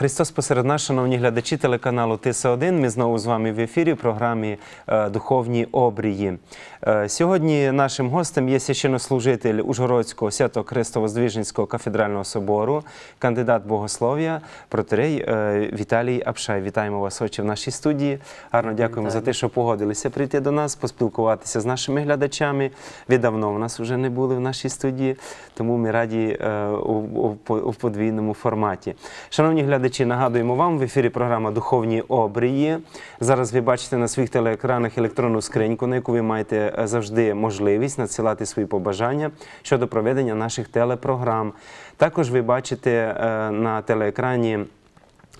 Христос посеред нас, шановні глядачі телеканалу Тиса 1 Ми знову з вами в ефірі в програмі е, Духовні обрії. Е, Сьогодні нашим гостем є священнослужитель Ужгородського свято Христово-Здвиженського кафедрального собору, кандидат богослов'я, протерей е, Віталій Апшай. Вітаємо вас, отче, в нашій студії. Гарно дякуємо за те, що погодилися прийти до нас, поспілкуватися з нашими глядачами. Ви давно в нас вже не були в нашій студії, тому ми раді е, у подвійному форматі. Шановні глядачі, нагадуємо вам в ефірі програма Духовні обрії. Зараз ви бачите на своїх телеекранах електронну скриньку, на яку ви маєте завжди можливість надсилати свої побажання щодо проведення наших телепрограм. Також ви бачите е, на телеекрані.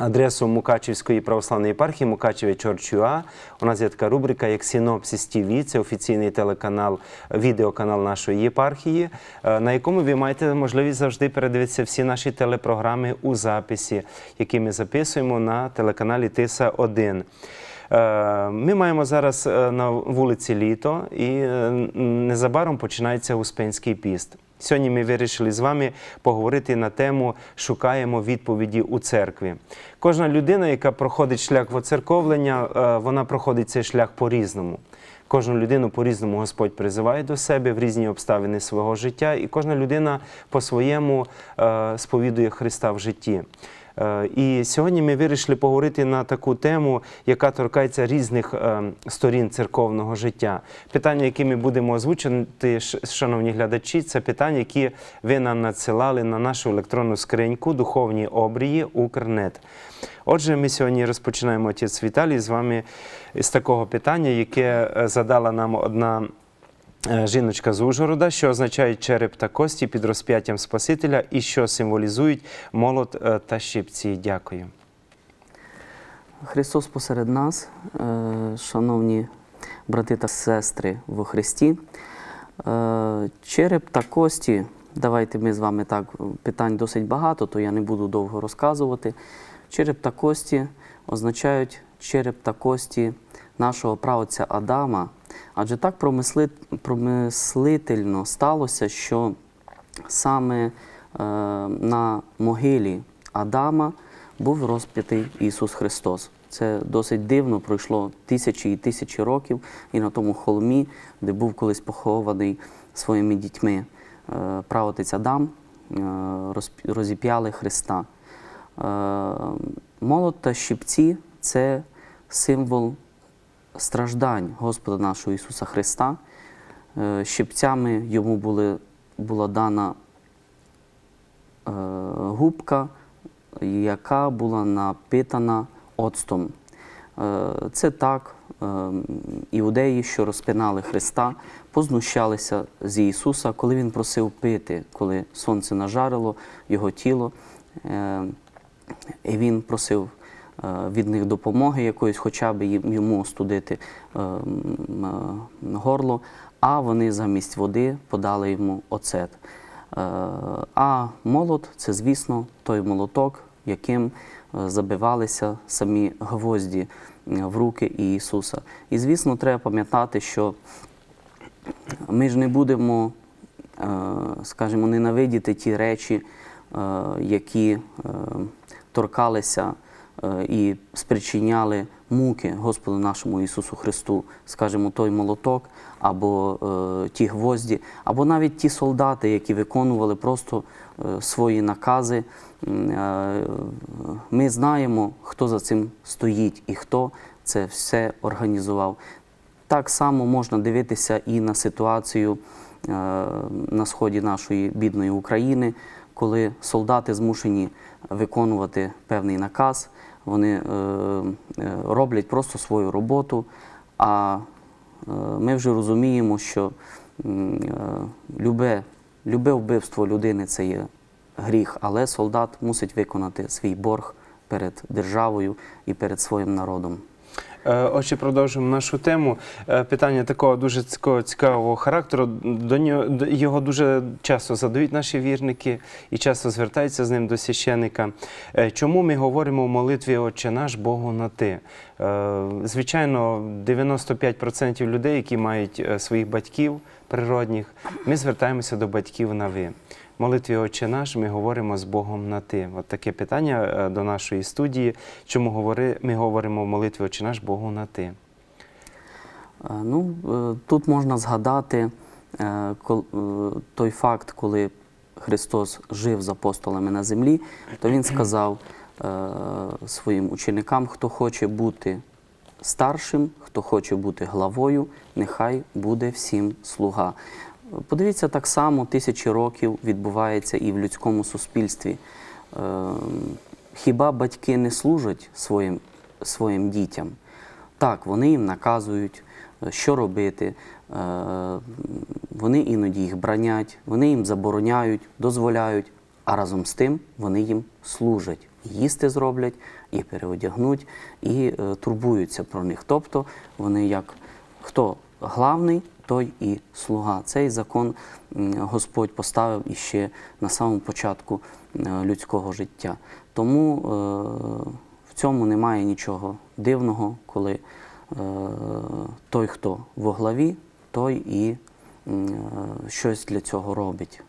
Адресу Мукачівської православної єпархії Мукачеве Чорчуа. У нас є така рубрика як Синопсис ТВ, це офіційний телеканал, відеоканал нашої єпархії, е, на якому ви маєте можливість завжди передивитися всі наші телепрограми у записі, які ми записуємо на телеканалі Тиса 1. Е, Ми маємо зараз е, на вулиці літо, і е, незабаром починається Успенський піст. Сьогодні ми вирішили з вами поговорити на тему Шукаємо відповіді у церкві. Кожна людина, яка проходить шлях воцерковлення, вона проходить цей шлях по-різному. Кожну людину по-різному Господь призиває до себе в різні обставини свого життя, і кожна людина по-своєму сповідує Христа в житті. Е, І сьогодні ми вирішили поговорити на таку тему, яка торкається різних е, сторін церковного життя. Питання, які ми будемо озвучувати, шановні глядачі, це питання, які ви нам надсилали на нашу електронну скриньку Духовні обрії Укрнет. Отже, ми сьогодні розпочинаємо отець Віталій з вами з такого питання, яке е, задала нам одна. Е, Жіночка з Ужгорода, що означають череп та кості під розп'яттям Спасителя і що символізують молот е, та щипці. Дякую. Христос посеред нас, е, шановні брати та сестри во Христі. Череп та кості, давайте ми з вами так, питань досить багато, то я не буду довго розказувати. Череп та кості означають череп та кості нашого праотця Адама. Адже так промислительно сталося, що саме е, на могилі Адама був розп'ятий Ісус Христос. Це досить дивно, пройшло тисячі і тисячі років, і на тому холмі, де був колись похований своїми дітьми е, правотець Адам, е, розіп'яли Христа. Молот та щипці це символ страждань Господа нашого Ісуса Христа. Е, Щипцями йому були, була дана е, губка, яка була напитана оцтом. Е, Це так іудеї, що розпинали Христа, познущалися з Ісуса, коли Він просив пити, коли сонце нажарило його тіло. І Він просив від них допомоги якоїсь, хоча б йому остудити е, е, горло, а вони замість води подали йому оцет. Е, А молот це, звісно, той молоток, яким е, забивалися самі гвозді е, в руки Ісуса. І, звісно, треба пам'ятати, що ми ж не будемо, е, скажімо, ненавидіти ті речі, е, які е, торкалися е, і спричиняли муки Господу нашому Ісусу Христу, скажімо, той молоток, або е, ті гвозді, або навіть ті солдати, які виконували просто е, свої накази. Е, Ми знаємо, хто за цим стоїть і хто це все організував. Так само можна дивитися і на ситуацію е, на сході нашої бідної України, коли солдати змушені виконувати певний наказ, вони е, е, роблять просто свою роботу. А е, ми вже розуміємо, що любе вбивство людини це є гріх, але солдат мусить виконати свій борг перед державою і перед своїм народом. Отже, продовжуємо нашу тему. Е, Питання такого дуже цікавого, характеру. До нього його дуже часто задають наші вірники і часто звертаються з ним до священика. Е, Чому ми говоримо в молитві Отче наш Богу на ти? Е, Звичайно, 95% людей, які мають своїх батьків природних, ми звертаємося до батьків на ви. Молитві Отче наш ми говоримо з Богом на ти. От таке питання е, до нашої студії. Чому ми говоримо в молитві Отче наш Богу на ти? Е, Ну, е, тут можна згадати той факт, коли Христос жив з апостолами на землі, то Він сказав своїм ученикам, хто хоче бути старшим, хто хоче бути главою, нехай буде всім слуга. Подивіться, так само тисячі років відбувається і в людському суспільстві. Е, Хіба батьки не служать своїм, своїм дітям? Так, вони їм наказують, е, що робити. Е, Вони іноді їх бранять, вони їм забороняють, дозволяють, а разом з тим вони їм служать. Їсти зроблять, і переодягнуть, і е, турбуються про них. Тобто вони як хто главний, той і слуга. Цей закон Господь поставив іще на самому початку е, людського життя. Тому е, в цьому немає нічого дивного, коли е, той, хто во главі, той і щось для цього робить.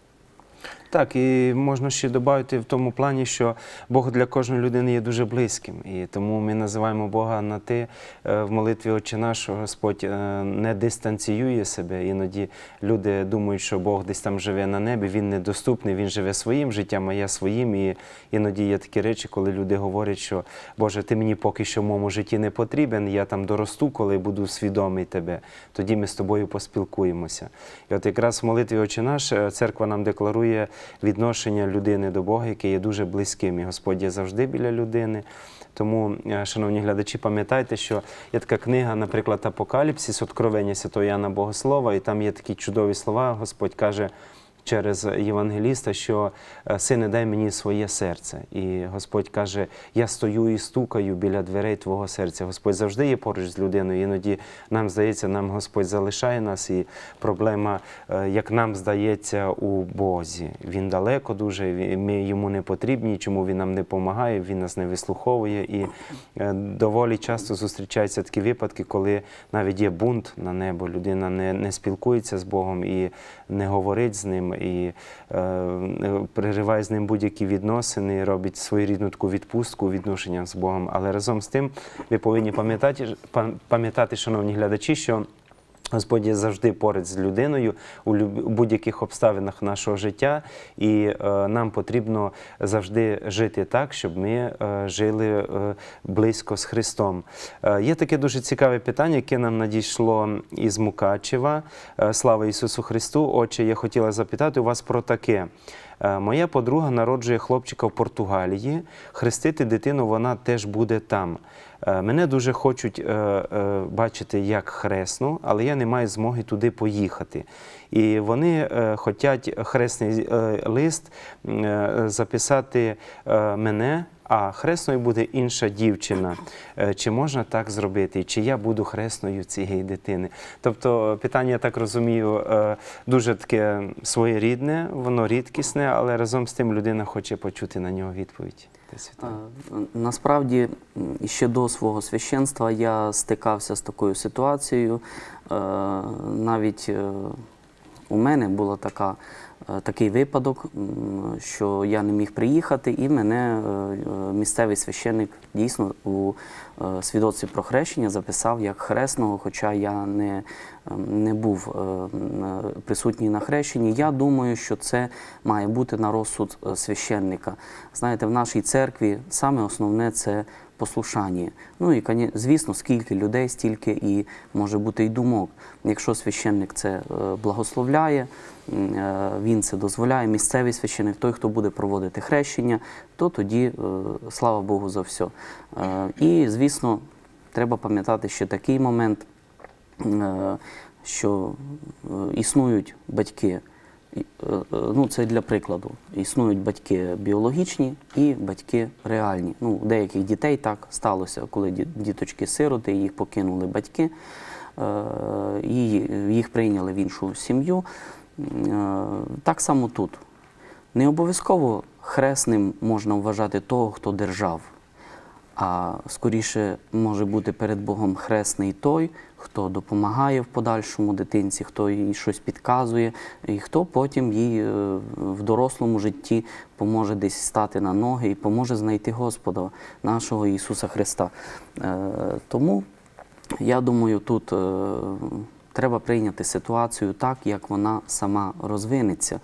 Так, і можна ще додати в тому плані, що Бог для кожної людини є дуже близьким. І тому ми називаємо Бога на ти е, в молитві Отче наш, Господь е, не дистанціює себе. Іноді люди думають, що Бог десь там живе на небі, він недоступний, він живе своїм життям, а я своїм. І іноді є такі речі, коли люди говорять, що Боже, ти мені поки що в моєму житті не потрібен, я там доросту, коли буду свідомий тебе. Тоді ми з тобою поспілкуємося. І от якраз в молитві Отче наш е, церква нам декларує відношення людини до Бога, яке є дуже близьким. І Господь є завжди біля людини. Тому, е, шановні глядачі, пам'ятайте, що є така книга, наприклад, Апокаліпсис, Откровення Святого Яна Богослова, і там є такі чудові слова. Господь каже через Євангеліста, що е, сине, дай мені своє серце. І Господь каже: Я стою і стукаю біля дверей твого серця. Господь завжди є поруч з людиною. Іноді нам здається, нам Господь залишає нас, і проблема, е, як нам здається, у Бозі. Він далеко дуже, ми йому не потрібні, чому він нам не допомагає, він нас не вислуховує. І е, доволі часто зустрічаються такі випадки, коли навіть є бунт на небо, людина не, не спілкується з Богом і не говорить з ним, і е, перериває з ним будь-які відносини, робить своєрідну таку відпустку у відношеннях з Богом. Але разом з тим ви повинні пам'ятати, пам- пам'ятати, шановні глядачі, що Господь є завжди поряд з людиною у будь-яких обставинах нашого життя, і е, нам потрібно завжди жити так, щоб ми е, жили е, близько з Христом. Є таке дуже цікаве питання, яке нам надійшло із Мукачева. Слава Ісусу Христу! Отче, я хотіла запитати у вас про таке. Моя подруга народжує хлопчика в Португалії. Хрестити дитину вона теж буде там. Е, Мене дуже хочуть е, е, бачити як хресну, але я не маю змоги туди поїхати. І вони хочуть хресний лист записати мене. А хресною буде інша дівчина. Чи можна так зробити? Чи я буду хресною цієї дитини? Тобто питання, я так розумію, дуже таке своєрідне, воно рідкісне, але разом з тим людина хоче почути на нього відповідь. Насправді, ще до свого священства я стикався з такою ситуацією. Е, Навіть е, у мене така, е, такий випадок, що я не міг приїхати, і мене місцевий священник дійсно у свідоцтві про хрещення записав як хресного, хоча я не, ем, не був присутній на хрещенні. Я думаю, що це має бути на розсуд священника. Знаєте, в нашій церкві саме основне це послушання. Ну і звісно, скільки людей, стільки і може бути й думок. Якщо священник це е, благословляє, е, він це дозволяє, місцевий священник, той, хто буде проводити хрещення, то тоді е, слава Богу за все. І, звісно, треба пам'ятати ще такий момент, що існують батьки. Е, е, Ну, це для прикладу. Існують батьки біологічні і батьки реальні. Ну, у деяких дітей так сталося, коли діточки сироти, їх покинули батьки, е, і їх прийняли в іншу сім'ю. Так само тут. Не обов'язково хресним можна вважати того, хто держав. а скоріше може бути перед Богом хресний той, хто допомагає в подальшому дитинці, хто їй щось підказує, і хто потім їй е, в дорослому житті поможе десь стати на ноги і поможе знайти Господа нашого Ісуса Христа. Е, Тому я думаю, тут е, треба прийняти ситуацію так, як вона сама розвинеться,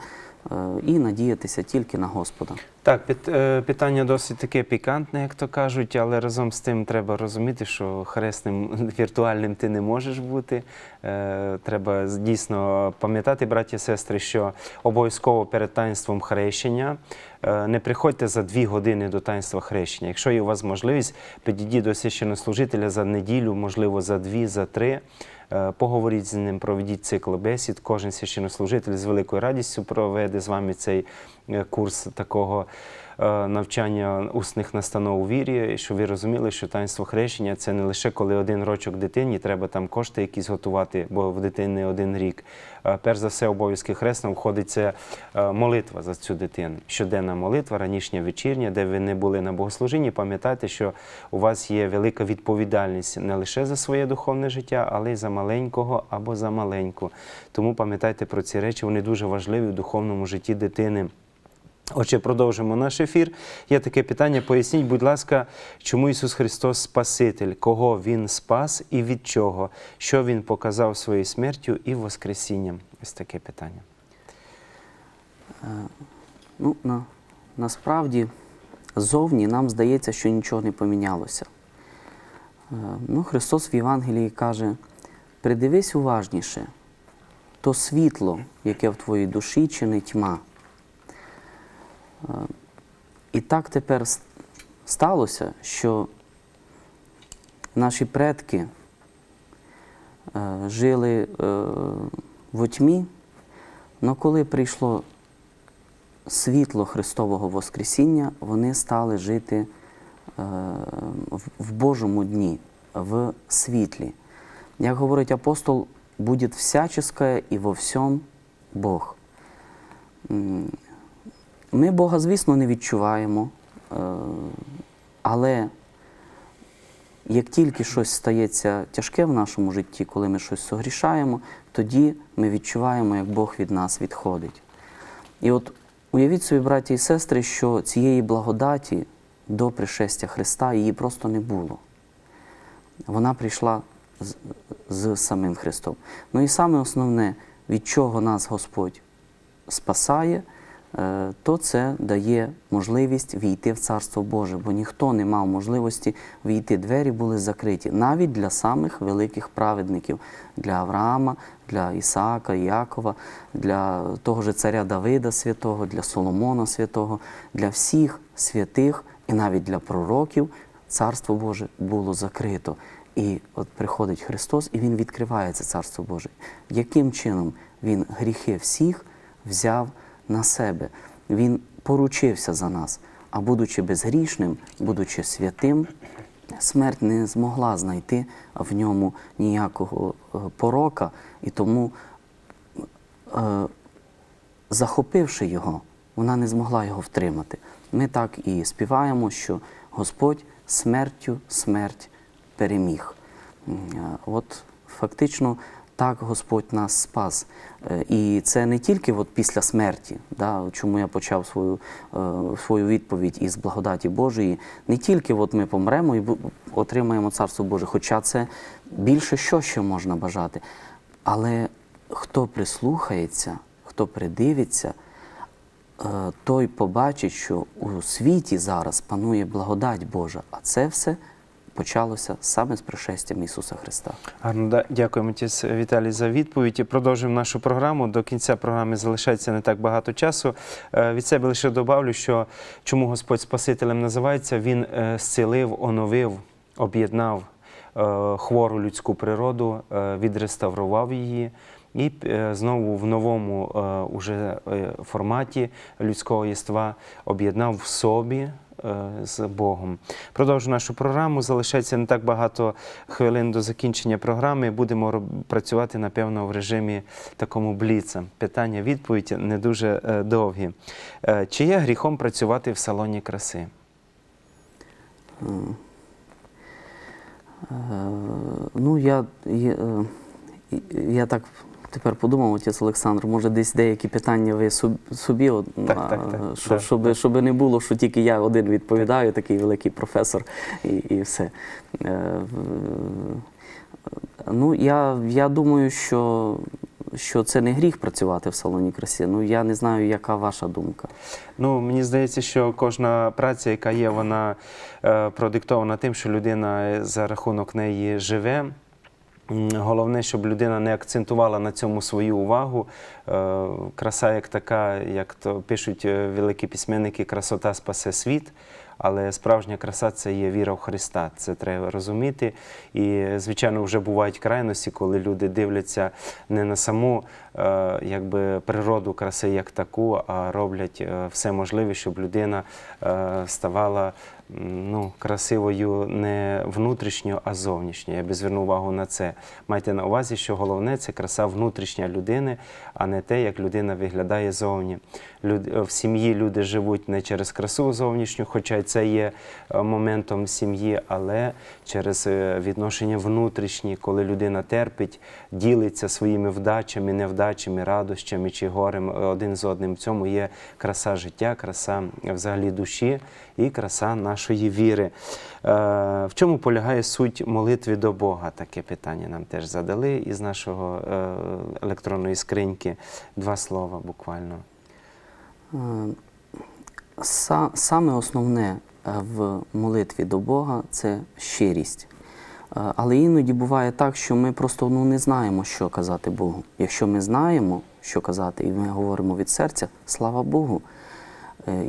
і надіятися тільки на Господа. Так, е, питання досить таке пікантне, як то кажуть, але разом з тим треба розуміти, що хресним віртуальним ти не можеш бути. Е, Треба дійсно пам'ятати, браті і сестри, що обов'язково перед таїнством хрещення е, не приходьте за дві години до таїнства хрещення. Якщо є у вас можливість, підійдіть до священнослужителя за неділю, можливо, за дві, за три. Е, Поговоріть з ним, проведіть цикл бесід. Кожен священнослужитель з великою радістю проведе з вами цей е, курс такого навчання усних настанов у вірі, щоб ви розуміли, що таїнство хрещення це не лише коли один рочок дитині, треба там кошти якісь готувати, бо в дитини один рік. Е, Перш за все, обов'язки хресного входить це е, молитва за цю дитину. Щоденна молитва, ранішня вечірня, де ви не були на богослужінні, пам'ятайте, що у вас є велика відповідальність не лише за своє духовне життя, але й за маленького або за маленьку. Тому пам'ятайте про ці речі, вони дуже важливі в духовному житті дитини. Отже, продовжимо наш ефір. Є таке питання. Поясніть, будь ласка, чому Ісус Христос Спаситель, кого Він спас і від чого? Що Він показав своєю смертю і Воскресінням? Ось таке питання. Ну, на, насправді, зовні нам здається, що нічого не помінялося. Е, Ну, Христос в Євангелії каже: придивись уважніше, то світло, яке в твоїй душі, чи не тьма. І так тепер сталося, що наші предки е, жили е, в тьмі, але коли прийшло світло Христового Воскресіння, вони стали жити е, в Божому дні, в світлі. Як говорить апостол, буде всяческое і во всьому Бог. Ми Бога, звісно, не відчуваємо, е, але як тільки щось стається тяжке в нашому житті, коли ми щось согрішаємо, тоді ми відчуваємо, як Бог від нас відходить. І от уявіть собі, браті і сестри, що цієї благодаті до пришестя Христа її просто не було. Вона прийшла з, з самим Христом. Ну і саме основне, від чого нас Господь спасає, то це дає можливість війти в Царство Боже, бо ніхто не мав можливості війти. Двері були закриті навіть для самих великих праведників, для Авраама, для Ісаака, Якова, для того же царя Давида святого, для Соломона святого, для всіх святих і навіть для пророків Царство Боже було закрито. І от приходить Христос, і Він відкриває це Царство Боже. Яким чином Він гріхи всіх взяв на себе? Він поручився за нас, а будучи безгрішним, будучи святим, смерть не змогла знайти в ньому ніякого е, порока, і тому, е, захопивши його, вона не змогла його втримати. Ми так і співаємо, що Господь смертю смерть переміг. Е, От фактично так Господь нас спас. Е, І це не тільки от після смерті, да, чому я почав свою, е, свою відповідь із благодаті Божої, не тільки от ми помремо і отримаємо Царство Боже, хоча це більше що ще можна бажати. Але хто прислухається, хто придивиться, е, той побачить, що у світі зараз панує благодать Божа, а це все почалося саме з пришестям Ісуса Христа. Гарно, дякуємо отець Віталій за відповідь. Продовжуємо нашу програму. До кінця програми залишається не так багато часу. Е, Від себе лише добавлю, що чому Господь Спасителем називається, Він е, зцілив, оновив, об'єднав е, хвору людську природу, відреставрував її. І знову в новому уже форматі людського єства об'єднав в собі Е, з Богом. Продовжу нашу програму. Залишається не так багато хвилин до закінчення програми. Будемо працювати, напевно, в режимі такому бліца. Питання, відповідь не дуже е, довгі. Е, чи є гріхом працювати в салоні краси? Ну, я, я, я так тепер подумав, отець Олександр, може десь деякі питання ви собі, Так, так, так, що- так. щоб, щоб не було, що тільки я один відповідаю, такий великий професор, і, і все. Е, Ну, я, я думаю, що, що це не гріх працювати в салоні краси. Ну, я не знаю, яка ваша думка. Ну, мені здається, що кожна праця, яка є, вона е, продиктована тим, що людина за рахунок неї живе. Головне, щоб людина не акцентувала на цьому свою увагу. Е, Краса як така, як то пишуть е, великі письменники, красота спасе світ. Але справжня краса це є віра в Христа. Це треба розуміти. І, звичайно, вже бувають крайності, коли люди дивляться не на саму е, якби, природу краси як таку, а роблять все можливе, щоб людина ставала ну, красивою не внутрішньо, а зовнішньо. Я би звернув увагу на це. Майте на увазі, що головне це краса внутрішня людини, а не те, як людина виглядає зовні. Люд, в сім'ї люди живуть не через красу зовнішню, хоча це є е, моментом сім'ї, але через е, відношення внутрішні, коли людина терпить, ділиться своїми вдачами, невдачами, радощами чи горем е, один з одним. В цьому є краса життя, краса е, взагалі душі і краса нашої віри. Е, В чому полягає суть молитви до Бога? Таке питання нам теж задали із нашого е, електронної скриньки. Два слова буквально. Е, саме основне в молитві до Бога це щирість. Але іноді буває так, що ми просто ну, не знаємо, що казати Богу. Якщо ми знаємо, що казати, і ми говоримо від серця, слава Богу.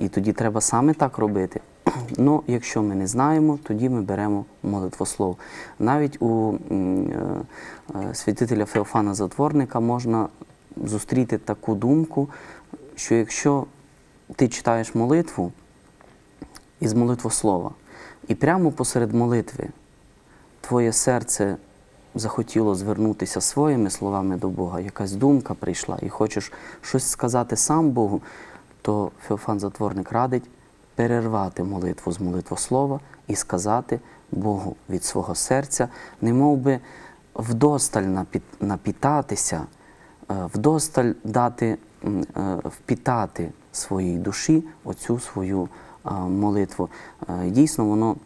І тоді треба саме так робити. Ну, якщо ми не знаємо, тоді ми беремо молитвослов. Навіть у е, е, святителя Феофана Затворника можна зустріти таку думку, що якщо ти читаєш молитву із молитвослова, і прямо посеред молитви твоє серце захотіло звернутися своїми словами до Бога, якась думка прийшла, і хочеш щось сказати сам Богу, то Феофан Затворник радить перервати молитву з молитвослова і сказати Богу від свого серця, не би вдосталь напітатися, е, вдосталь дати е, впітати своїй душі оцю свою е, молитву. Дійсно, воно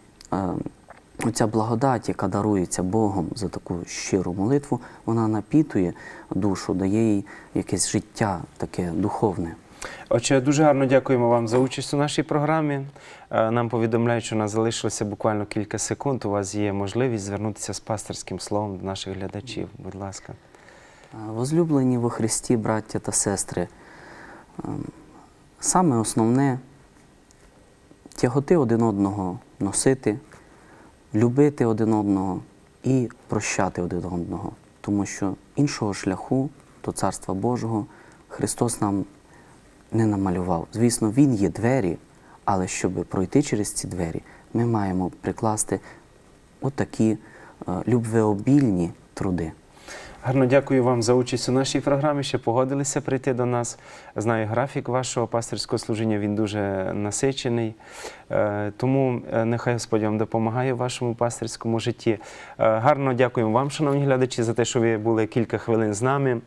оця благодать, яка дарується Богом за таку щиру молитву, вона напітує душу, дає їй якесь життя таке духовне. Отже, дуже гарно дякуємо вам за участь у нашій програмі. Е, Нам повідомляють, що у нас залишилося буквально кілька секунд. У вас є можливість звернутися з пасторським словом до наших глядачів. Будь ласка. Возлюблені во Христі, браття та сестри, ем, саме основне тяготи один одного носити, любити один одного і прощати один одного, тому що іншого шляху до Царства Божого Христос нам не намалював. Звісно, Він є двері, але щоб пройти через ці двері, ми маємо прикласти отакі е, любвеобільні труди. Гарно дякую вам за участь у нашій програмі. Що погодилися прийти до нас. Знаю графік вашого пасторського служіння, він дуже насичений. Е, Тому е, нехай Господь вам допомагає в вашому пастирському житті. Гарно дякуємо вам, шановні глядачі, за те, що ви були кілька хвилин з нами.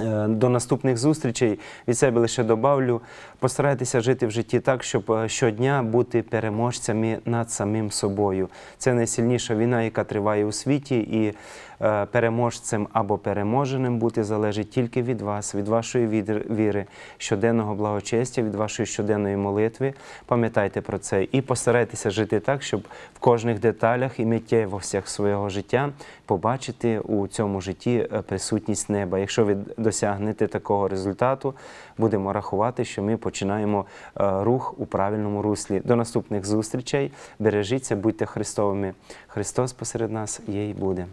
Е, До наступних зустрічей від себе лише добавлю. Постарайтеся жити в житті так, щоб е, щодня бути переможцями над самим собою. Це найсильніша війна, яка триває у світі, і е, переможцем або переможеним бути залежить тільки від вас, від вашої віри, щоденного благочестя, від вашої щоденної молитви. Пам'ятайте про це і постарайтеся жити так, щоб в кожних деталях і миттєвостях свого життя побачити у цьому житті е, присутність неба. Якщо ви досягнете такого результату, будемо рахувати, що ми починаємо е, рух у правильному руслі. До наступних зустрічей. Бережіться, будьте Христовими. Христос посеред нас є і буде.